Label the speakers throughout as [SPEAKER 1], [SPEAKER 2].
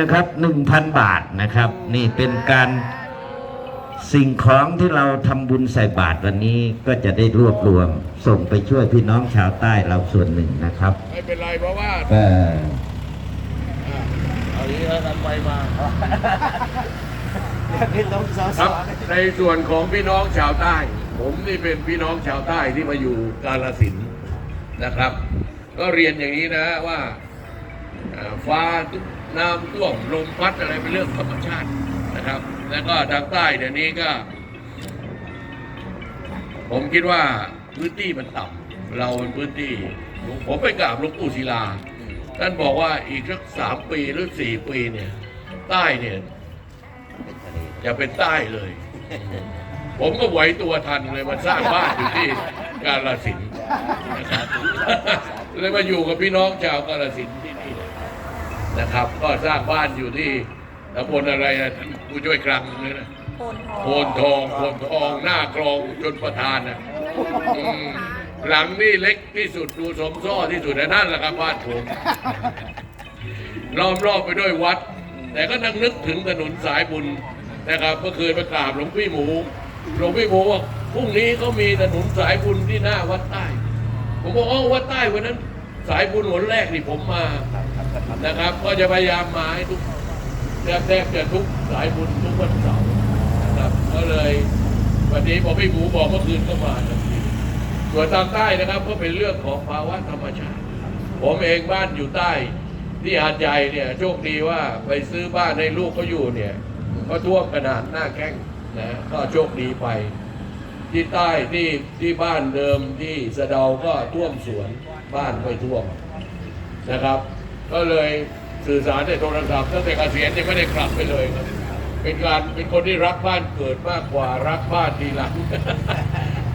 [SPEAKER 1] นะครับหนึ่งพันบาทนะครับ นี่เป็นการสิ่งของที่เราทำบุญใส่บาตรวันนี้ก็จะได้รวบรวม ส่งไปช่วยพี่น้องชาวใต้เราส่วนหนึ่งนะครับ
[SPEAKER 2] ไม่เป็นไรเพราะว่า
[SPEAKER 1] ก็
[SPEAKER 2] อะเอาอย่างนี้แล้วกันไปมาครับในส่วนของพี่น้องชาวใต้ ผมนี่เป็นพี่น้องชาวใต้ที่มาอยู่กาลสินธุ์นะครับ ก็เรียนอย่างนี้นะว่าอ่าฟ้า น้ำท่วมลมพัดอะไรเป็นเรื่องธรรมชาตินะครับ แล้วก็ทางใต้เดี๋ยวนี้ก็ ผมคิดว่าพื้นที่มันต่ำเราเป็นพื้นที่ ผมไปกราบหลวงปู่ศิลาท่านบอกว่าอีกสักสามปีหรือสี่ปีเนี่ย ใต้เนี่ยจะเป็นใต้เลย ผมก็ไหวตัวทันเลยมาสร้างบ้านอยู่ที่กาลสินเลยมาอยู่กับพี่น้องชาวกาลสินที่นี่ นะครับ ก็สร้างบ้านอยู่ที่ตำบลอะไรนะท่านผู้ช่วยกลางเลยนะ
[SPEAKER 3] โพนทอง
[SPEAKER 2] โพนทองโพนทองหน้ากรองจนประธานนะอืมหลังนี่เล็กที่สุดดูสมซ้อที่สุดนะนั่นแหละครับบ้านผมล้อมรอบไปด้วยวัด แต่ก็นั่งนึกถึงถนนสายบุญนะครับเมื่อคืนไปกราบหลวงพี่หมูหลวงพี่หมูว่าพรุ่งนี้เขามีถนนสายบุญที่หน้าวัดใต้ ผมบอกอ๋อวัดใต้วันนั้น สายบุญหนแรกที่ผมมานะครับ ก็จะพยายามมาให้ทุกแทบแทบจะทุกสายบุญทุกวันเสาร์นะครับ ก็เลยวันนี้พอพี่หมูบอกเมื่อคืนก็มาทันทีส่วนทางใต้นะครับก็เป็นเรื่องของภาวะธรรมชาติ ผมเองบ้านอยู่ใต้ที่หาดใหญ่เนี่ยโชคดีว่าไปซื้อบ้านให้ลูกเขาอยู่เนี่ยก็ท่วมขนาดหน้าแข้งนะก็โชคดีไป ที่ใต้ที่ที่บ้านเดิมที่สะเดาก็ท่วมสวน บ้านไม่ท่วมนะครับ ก็เลยสื่อสารในโทรศัพท์ตั้งแต่เกษียณยังไม่ได้กลับไปเลยครับเป็นการเป็นคนที่รักบ้านเกิดมากกว่ารักบ้านทีหลัง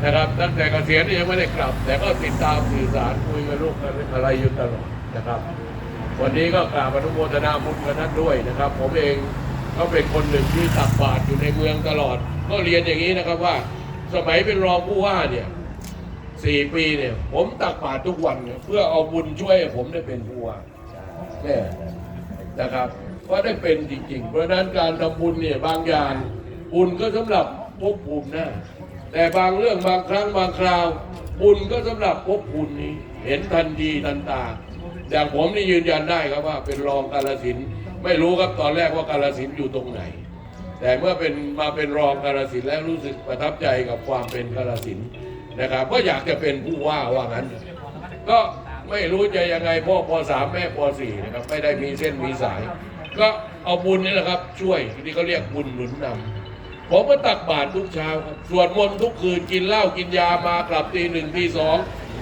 [SPEAKER 2] นะครับ ตั้งแต่เกษียณยังไม่ได้กลับ แต่ก็ติดตามสื่อสารคุยกับลูกอะไรอยู่ตลอดนะครับ วันนี้ก็กราบอนุโมทนาบุญกับท่านด้วยนะครับ ผมเองก็เป็นคนหนึ่งที่ตักบาตรอยู่ในเมืองตลอด ก็เรียนอย่างนี้นะครับว่า สมัยเป็นรองผู้ว่าเนี่ย สี่ปีเนี่ย ผมตักบาตรทุกวันเนี่ยเพื่อเอาบุญช่วยให้ผมได้เป็นผู้ว่าเนี่ยนะครับก็ได้เป็นจริงๆ เพราะฉะนั้นการทำบุญเนี่ยบางอย่างบุญก็สำหรับภพภูมิหน้าแต่บางเรื่องบางครั้งบางคราว บุญก็สำหรับภพภูมินี้ เห็นทันทีทันตาอย่างผมนี่ยืนยันได้ครับว่าเป็นรองกาลสินธุ์ไม่รู้ครับตอนแรกว่ากาลสินธุ์อยู่ตรงไหน แต่เมื่อเป็นมาเป็นรองกาลสินธุ์แล้วรู้สึกประทับใจกับความเป็นกาลสินธุ์ นะครับก็อยากจะเป็นผู้ว่าว่างั้น ก็ไม่รู้จะยังไงพ่อปสามแม่ปสี่นะครับไม่ได้มีเส้นมีสาย ก็เอาบุญนี่แหละครับ ช่วยที่เขาเรียกบุญหนุนนำผมก็ตักบาตรทุกเช้าครับสวดมนต์ทุกคืนกินเหล้ากินยามากลับตีหนึ่งตีสอง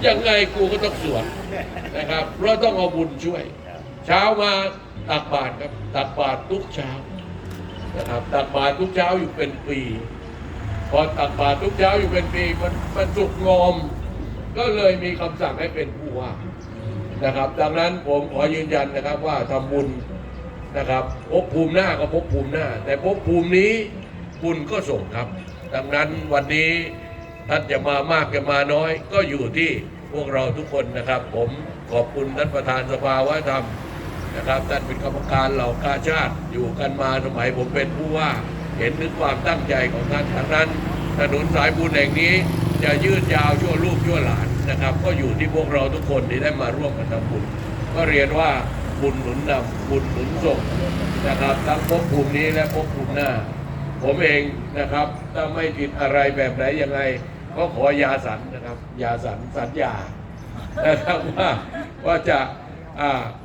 [SPEAKER 2] ยังไงกูก็ต้องสวดนะครับเพราะต้องเอาบุญช่วย เช้ามาตักบาตรครับตักบาตรทุกเช้านะครับตักบาตรทุกเช้าอยู่เป็นปี พอตักบาตรทุกเช้าอยู่เป็นปีมันมันสุกงอม ก็เลยมีคำสั่งให้เป็นผู้ว่านะครับ ดังนั้นผมขอยืนยันนะครับว่าทำบุญนะครับภพภูมิหน้าก็ภพภูมิหน้า แต่ภพภูมินี้บุญก็ส่งครับ ดังนั้นวันนี้ท่านจะมามากจะมาน้อย ก็อยู่ที่พวกเราทุกคนนะครับ ผมขอบคุณท่านประธานสภาวัฒนธรรมนะครับท่านเป็นกรรมการเหล่ากาชาติอยู่กันมาสมัยผมเป็นผู้ว่า เห็นถึงความตั้งใจของท่านทั้งนั้น ถนนสายบุญแห่งนี้จะยืดยาวชั่วลูกชั่วหลานนะครับ ก็อยู่ที่พวกเราทุกคนที่ได้มาร่วมกันทำบุญก็เรียนว่าบุญหนุนนำบุญหนุนส่งนะครับทั้งภพภูมินี้และภพภูมิหน้า ผมเองนะครับถ้าไม่ผิดอะไรแบบไหนยังไง ก็ขอยาสันนะครับยาสันสัญญานะครับว่าว่าจะ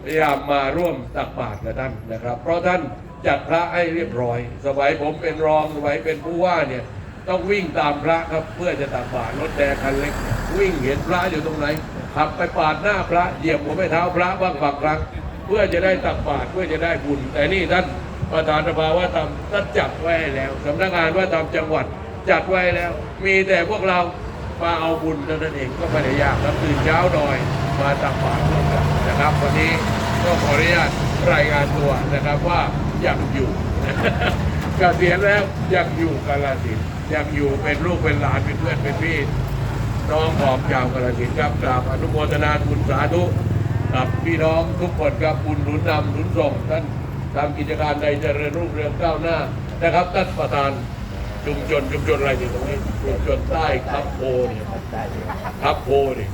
[SPEAKER 2] พยายามมาร่วมตักบาตรกับท่านนะครับ เพราะท่าน จัดพระให้เรียบร้อย สมัยผมเป็นรองสมัยเป็นผู้ว่าเนี่ยต้องวิ่งตามพระครับเพื่อจะตักบาตรรถแดงคันเล็ก วิ่งเห็นพระอยู่ตรงไหนขับไปปาดหน้าพระเหยียบหัวไม่เท้าพระบ้างบางครั้ง เพื่อจะได้ตักบาตรเพื่อจะได้บุญ แต่นี่ท่านประธานสภาว่าทำท่านจัดไว้แล้วสำนักงานว่าทำจังหวัดจัดไว้แล้ว มีแต่พวกเรามาเอาบุญเท่านั้นเองก็ไม่ได้ยากแล้วตื่นเช้าหน่อยมาตักบาตรร่วมกันนะครับ วันนี้ก็ขออนุญาตรายงานตัวนะครับว่า ยังอยู่เกษียณแล้วยังอยู่กาลสินธุ์ยังอยู่เป็นลูกเป็นหลานเป็นเพื่อนเป็นพี่น้องของชาวกาลสินครับกราบอนุโมทนาบุญสาธุกับพี่น้องทุกคนครับบุญหนุนนำหนุนส่งท่านทำกิจการใดเจริญรุ่งเรืองก้าวหน้านะครับท่านประธานชุมชนชุมชนอะไรอยู่ตรงนี้ชุมชนใต้ครับโพเนี่ยครับโพนี่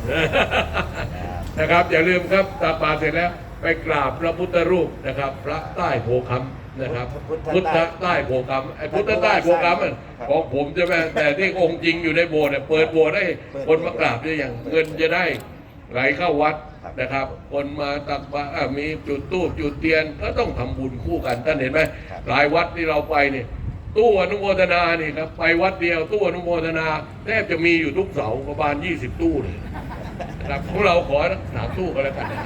[SPEAKER 2] นะครับอย่าลืมครับตักบาเสร็จแล้ว ไปกราบพระพุทธรูปนะครับ พระใต้โพคำนะครับ พุทธใต้โพคำไอ้พุทธใต้โพคำมันของผมใช่ไหมแต่ที่องค์จริงอยู่ในโบสถ์เนี่ยเปิดโบสถ์ให้คนมากราบได้อย่างเงินจะได้ไหลเข้าวัดนะครับ คนมาตักบาตรอะมีจุดตู้จุดเทียนก็ต้องทำบุญคู่กันท่านเห็นไหมหลายวัดที่เราไปเนี่ยตู้อนุโมทนานี่ครับไปวัดเดียวตู้อนุโมทนาแทบจะมีอยู่ทุกเสาประมาณ 20 ตู้เลยนะครับของเราขอสามตู้ก็แล้วกันนะ